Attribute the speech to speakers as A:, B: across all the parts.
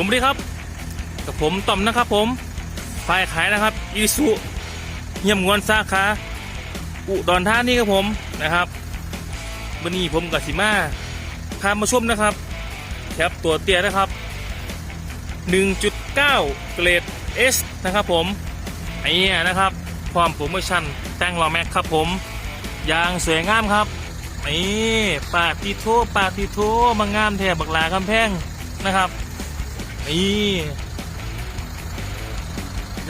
A: ผมดีครับ กับผมต่อมนะครับผมฝ่ายขายนะครับอีสุเยี่ยมงวนสาขาอุดรธานีครับผมนะครับวันนี้ผมกับสิมาพามาชมนะครับแคปตัวเตี้ยนะครับ 1.9 เกรด S นะครับผมไอ้เนี่ยนะครับความโปรโมชั่นแต่งล้อแม็กครับผมยางสวยงามครับนี่ปาดทีโทปาดทีโทมางามแทบบักลากำแพงนะครับ นี่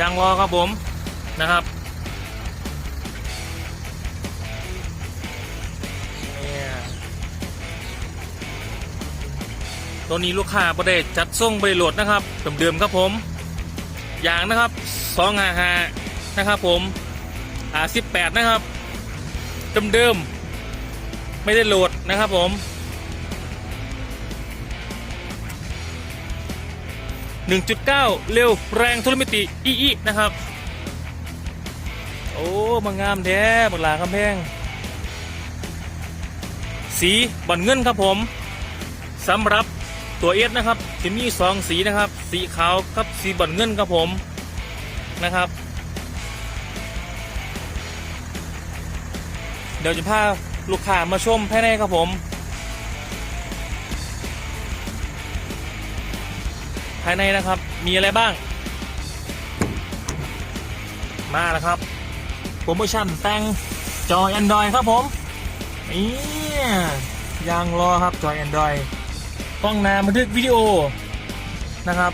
A: ยางรอครับผมนะครับตัวนี้ลูกค้าประเดจัดส่งบริโหลดนะครับเดิมๆครับผมยางนะครับสองหาหานะครับผมอ่าสิบแปดนะครับเดิมๆไม่ได้โหลดนะครับผม 1.9 เร็วแรงทุลมิติอีอีนะครับ โอ้มางามแท้บักหลาคำแพง สีบอนเงินครับผมสำหรับตัวเอสนะครับจะมีสองสีนะครับ สีขาวกับสีบอนเงินครับผมนะครับเดี๋ยวจะพาลูกค้ามาชมภายในครับผมายในนะครับ มีอะไรบ้าง มาแล้วครับ โปรโมชั่นแต่งจอ Android ครับผมนี่ยางรอครับจอ Android กล้องน้าบันทึกวิดีโอนะครับ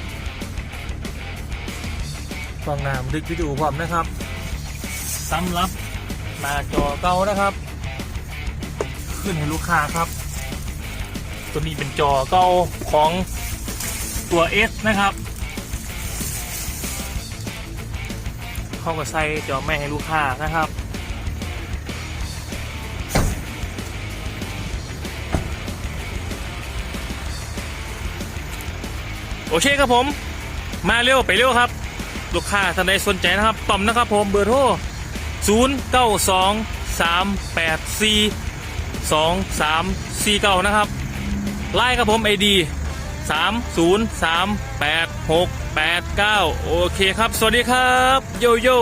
A: กล้องน้าบันทึกวิดีโอพร้อมนะครับสำหรับหน้าจอเก่านะครับ ขึ้นให้ลูกค้าครับ ตัวนี้เป็นจอเก่าของ ตัว S นะครับเข้ากับใส่จอแม่ให้ลูกค้านะครับ โอเคครับผม มาเร็วไปเร็วครับ ลูกค้าท่านใดสนใจนะครับต่อมนะครับผมเบอร์โทร 0 9 2 3 8 4 2 3 4 9 นะครับไล่ครับผมไอดี สามศูนย์สามแปดหกแปดเก้าโอเคครับ สวัสดีครับ โยโย่